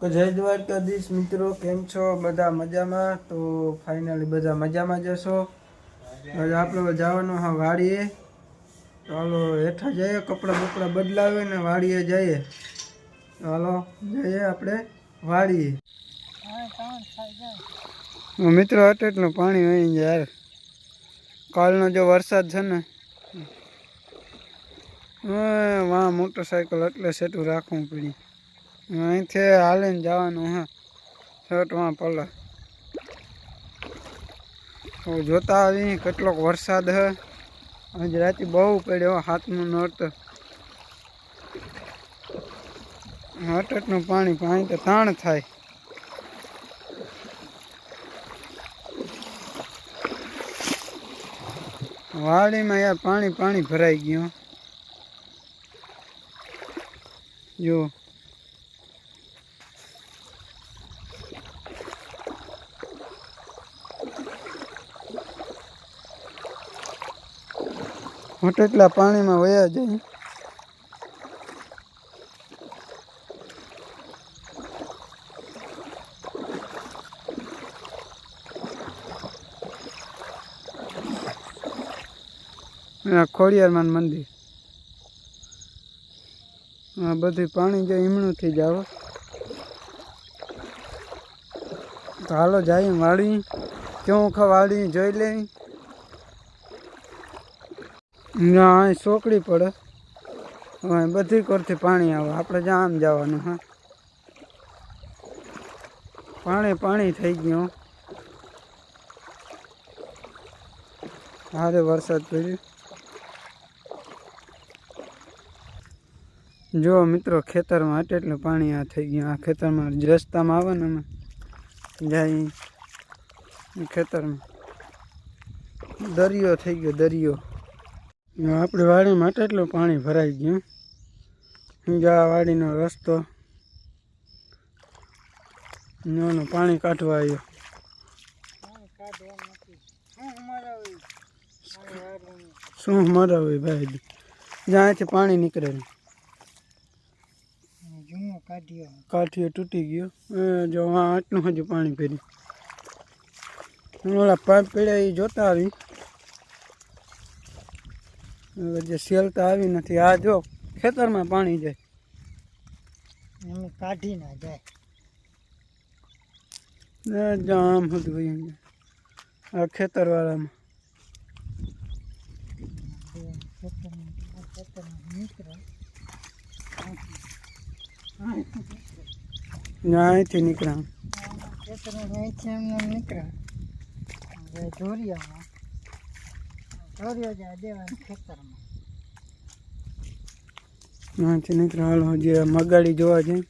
જય દ્વારકાધીશ મિત્રો, કેમ છો? બધા મજામાં? તો ફાઇનલી બધા મજામાં જશો આપણે જવાનું હા વાડીએ. હાલો હેઠા જઈએ, કપડાં બપડા બદલાવે ને વાડીએ જઈએ. ચાલો જઈએ આપણે વાડીએ. મિત્રો અટેટનું પાણી હોય યાર. કાલનો જો વરસાદ છે ને હા વાં મોટરસાયકલ એટલે સેટું રાખવું પડ્યું. અહીંથી હાલીને જવાનું હા. શર્ટ પલ. જોતા આવી કેટલોક વરસાદ હે. આજ રાતે બહુ પડ્યો હાથનું નોટ હટટનું પાણી પાણી તો તાણ થાય. વાડીમાં યાર પાણી પાણી ભરાઈ ગયું. જો. હોટેટલા પાણીમાં વયા જાય. ખોડિયારમાં મંદિર. આ બધું પાણી જો ઈમણુંથી જ આવે. તો હાલો જાય વાળી ચોખા વાળી જોઈ લે ના, અહીં સોકડી પડે. હવે બધી કોરથી પાણી આવે. આપણે જ્યાં આમ જવાનું, હા. પાણી પાણી થઈ ગયું. હારે વરસાદ પડ્યો. જો મિત્રો, ખેતરમાં આટલું પાણી આ થઈ ગયું. આ ખેતરમાં રસ્તામાં આવે ને અમે જાય ખેતરમાં. દરિયો થઈ ગયો, દરિયો. આપણે વાડીમાં એટલું પાણી ભરાઈ ગયું. જા વાડીનો રસ્તો નાનો પાણી કાઢવા આવ્યો. શું મારા હોય ભાઈ જ્યાંથી પાણી નીકળે કાઠીઓ તૂટી ગયો. જો હા આટલું હજુ પાણી ફેરી ઓલા પાઇપ પડ્યા જોતા આવી. હવે જે સેલ તો આવી નથી આ જો ખેતરમાં પાણી જાય. એમ કાઢી ના જાય. જામ હતું આ ખેતરવાળામાં. અહીંથી નીકળ્યા. નીકળ્યા ધોરિયામાં ધોરિયો જાય દેવાનું ખેતરમાં અહીંથી નીકળ્યા હાલો જે મગાડી જોવા જાય.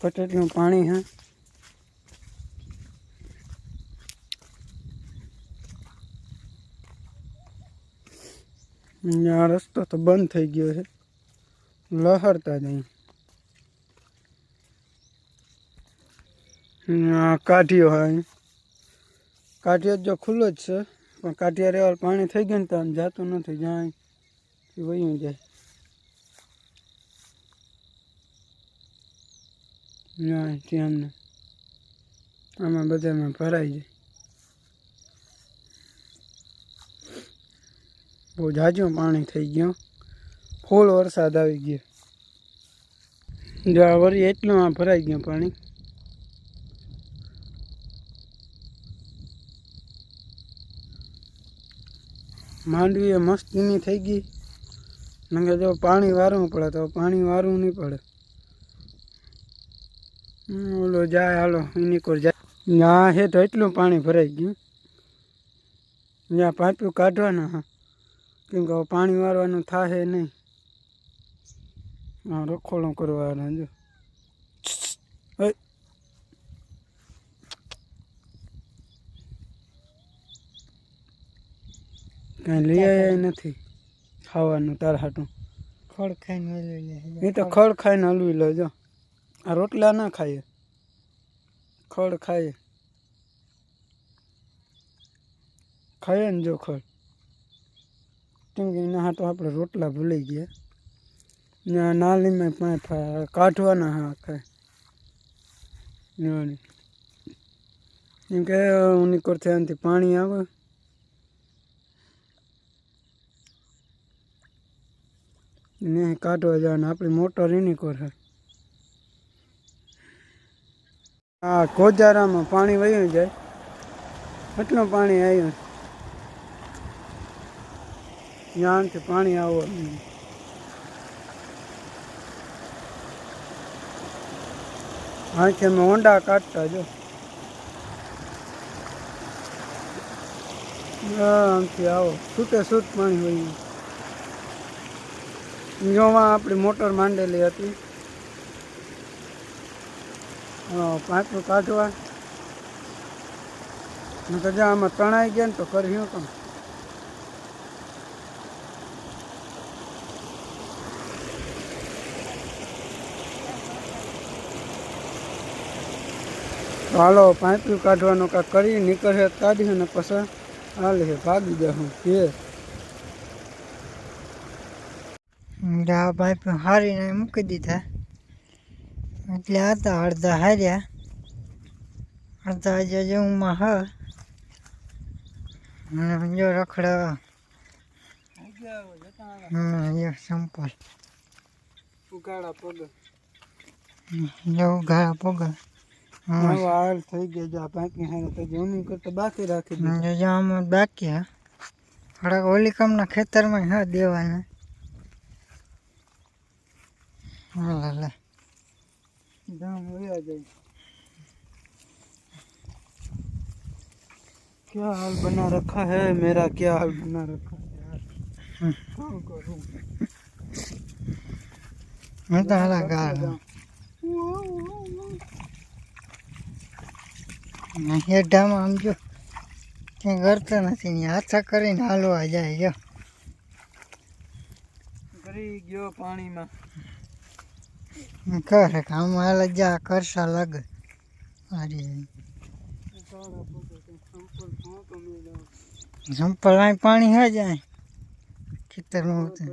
પટેટનું પાણી હા. આ રસ્તો તો બંધ થઈ ગયો છે. લહરતા નહીં આ કાઠિયો હા અહીં. કાઠિયો જો ખુલ્લો જ છે. પણ કાઠિયા રેવાલ પાણી થઈ ગયું ને તો આમ જાતું નથી, જાય વયું જાય. ના ત્યાં આમાં બધામાં ભરાઈ જાય. બહુ જાજુ પાણી થઈ ગયું. ફૂલ વરસાદ આવી ગયો. જો આ વરી એટલું આ ભરાઈ ગયું પાણી. માંડવી એ મસ્તીની થઈ ગઈ. નકે જો પાણી વારવું પડે તો પાણી વારવું નહીં પડે. ઓલો જાય, હાલો, એની કોર જાય. ના હે તો એટલું પાણી ભરાઈ ગયું. ત્યાં પાઇપું કાઢવાના હા. કેમ કે પાણી વારવાનું થાય નહીં. હા રખોડો કરવાના જો. કાંઈ લઈ આવ્યા નથી ખાવાનું તાર હાટું. ખડ ખાઈને હલવી લે એ તો ખડ ખાઈને હલવી લો જો. આ રોટલા ના ખાઈએ. ખડ ખાઈએ. ખાઈએ ને જો ખડ કેમ કે એના હાટો આપણે રોટલા ભૂલી ગયા. ને નાલીમાં પાઇપ કાઢવાના હા ખાય. એમ કે ઉની કોરથી આનાથી પાણી આવે. ને કાઢવા જવાનું. આપણી મોટર એની કોર આ કોજારામાં પાણી વહ્યું જાય. કેટલું પાણી આવ્યું. ત્યાંથી પાણી આવો અહીંથી અમે ઊંડા કાઢતા જો. આમથી આવો. છૂટે છૂટ પાણી હોય જોમાં આપણી મોટર માંડેલી હતી. પાંચું કાઢવા. તો જો આમાં તણાઈ ગયા ને તો કર્યું તો હાલો પાઇપું કાઢવાનું કાંઈક કરી નીકળે તો કાઢીએ ને પછી હાલે ભાગી જાઉં કે આ પાઇપ હારીને મૂકી દીધા એટલે આ તો અડધા હાર્યા અડધા આજે જેવુંમાં હ અને જો રખડા હમ જો સંપલ ઉગાડા પગ જો ગાળા પગ હવે હાલ થઈ ગયા જો આ પાઇપની હારે તો જૂની કરતા બાકી રાખી દીધી જો આમાં બાકી હા થોડાક ઓલી કામના ખેતરમાં હા દેવાના હા લે दाम वया जाए क्या हाल बना रखा है मेरा क्या हाल बना रखा है यार क्या करूं હું તો હાલા ગાળ હેઠામાં આમ જો ક્યાંય કરતો નથી ને હાથા કરીને હાલવા જાય જો કરી ગયો પાણીમાં કરે કામ હાલ જા કરશા લાગે. અરે. ઉગાડા પગ સંપલ ફોંકો મેળો સંપલ અહીં પાણી હે જાય. ખેતરમાં ઉતરે.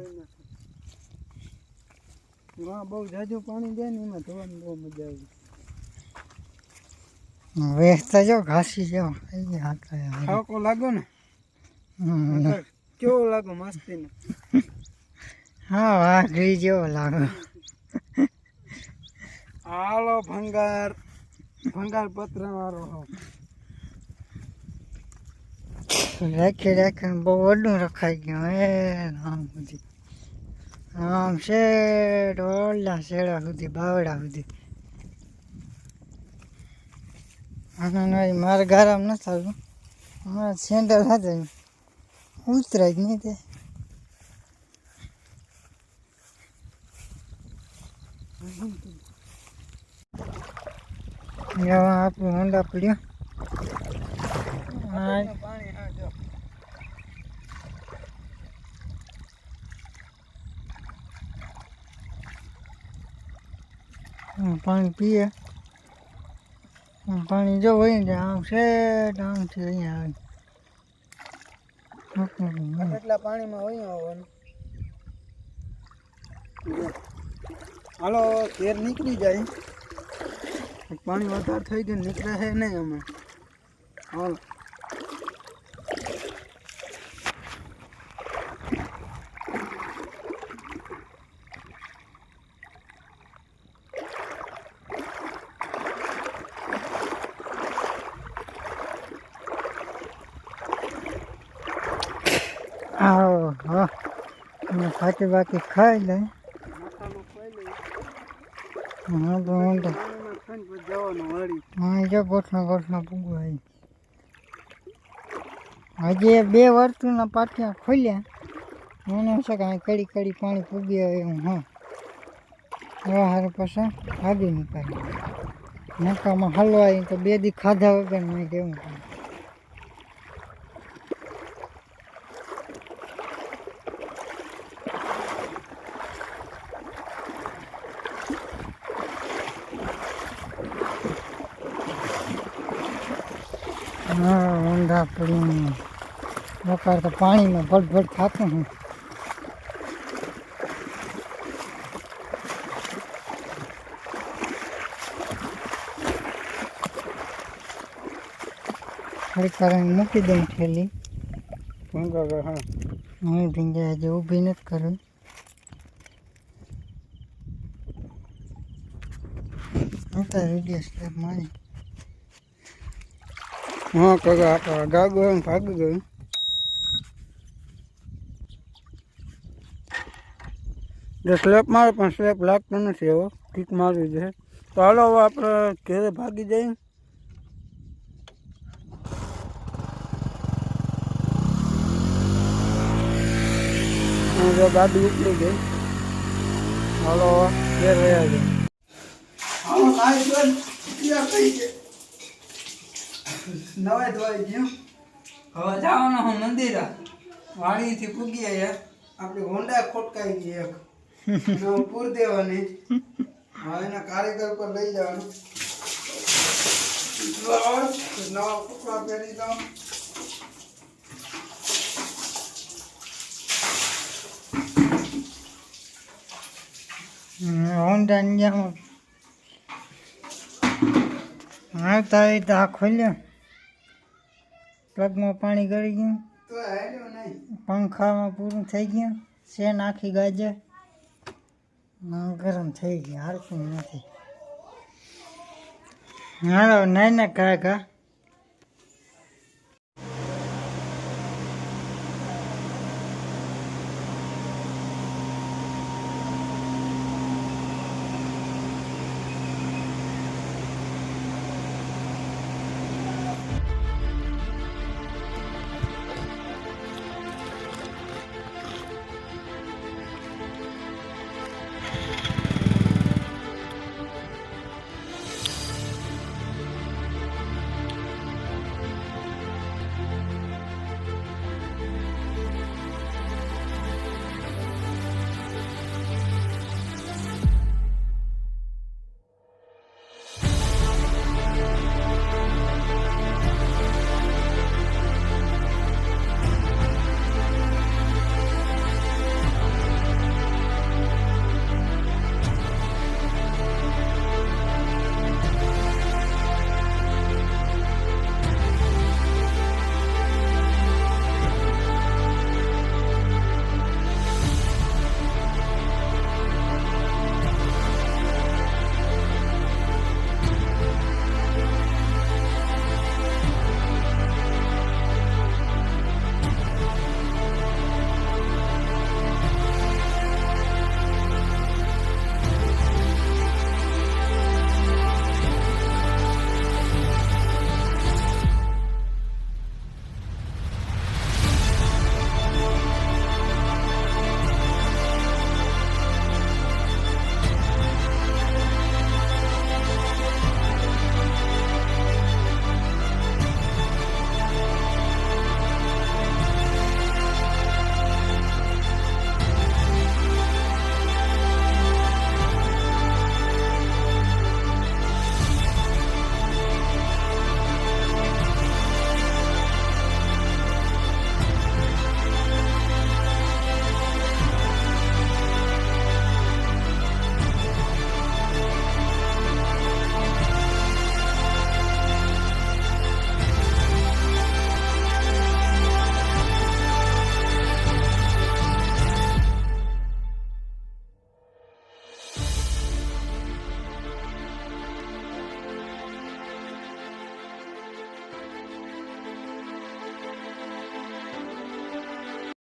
વાહ બહુ જાજુ પાણી જાય ને એમાં ધોવાની બહુ મજા આવી. વેચતા જો ઘાસી જો અહીં હાથા ખાવકો લાગો ને? હમ. કેવો લાગો મસ્તી ને હા વાઘરી જેવો લાગે. હાલો ભંગાર. ભંગાર પત્ર વાળો રાખે રાખે બહુ વડું રખાઈ ગયું. હે આમ સુધી. આમ શેઠ ઓલા શેડા સુધી, બાવડા સુધી. નહીં મારે ગારામ ન થયું મારા સેન્ડલ હતા ઉતરાય જ નહીં તે. એવા આપણું હોન્ડા પડ્યું. આ પાણી જો. હમ, પાણી પીએ. પાણી જો હોય ને આમ છે આમથી અહીંયા આવે. હમ, પાણીમાં હોય આવવાનું. હાલો ઘેર નીકળી જાય. પાણી વધારે થઈ ગયું નીકળે છે નહીં અમે. હાલો. આવો હા. અને બાકી બાકી ખાઈ લે હા તો હું, જો ગોઠનો ગોઠનો પૂગો હજી બે વર્તુળના પાટિયા ખોલ્યા. મને છે કે કડી કડી પાણી પૂગી આવે એવું હા. એવા હારે પાછા ભાગી નીકળ્યા. નકામાં હલવાય તો બે દી ખાધા વગર મેં કેવું પડે. હા ઊંધા પડીને. બકાર તો પાણીમાં ભટભટ ખાતું હું થોડીક વાર અહીં મૂકી દઉં થેલી શું કાકા હા. હું ભીંજા હજી ઊભી નથી કરવી. ઉતાર વીડિયો સ્ટેપ મારી. હા, કાકા ગાગો એમ ભાગી ગયું. જો સ્લેપ મારે, પણ સ્લેપ લાગતો નથી એવો. કિક મારવી છે. તો હાલો, હવે આપણે ઘેરે ભાગી જઈએ. ગાડી ઉપડી ગઈ. હાલો ઘેર રહ્યા છે. નવાઈ ધોવાઈ ગયું. હવે જવાનું હું મંદિર. વાડીથી પૂગી યાર આપણી હોન્ડા ખોટકાઈ ગઈ એક. પૂર દેવાની હવે એના કારીગર પર લઈ જવાનું. નવા કપડા પહેરી દઉં હોન્ડા ઇન્ડિયામાં હા. તારી તો આ ખોલ્યો. પ્લગમાં પાણી ગળી ગયું. પંખામાં પૂરું થઈ ગયું. શેન આખી ગાજર. ગરમ થઈ ગયું. હાલતું નથી. હાલો નહીં ને કાકા.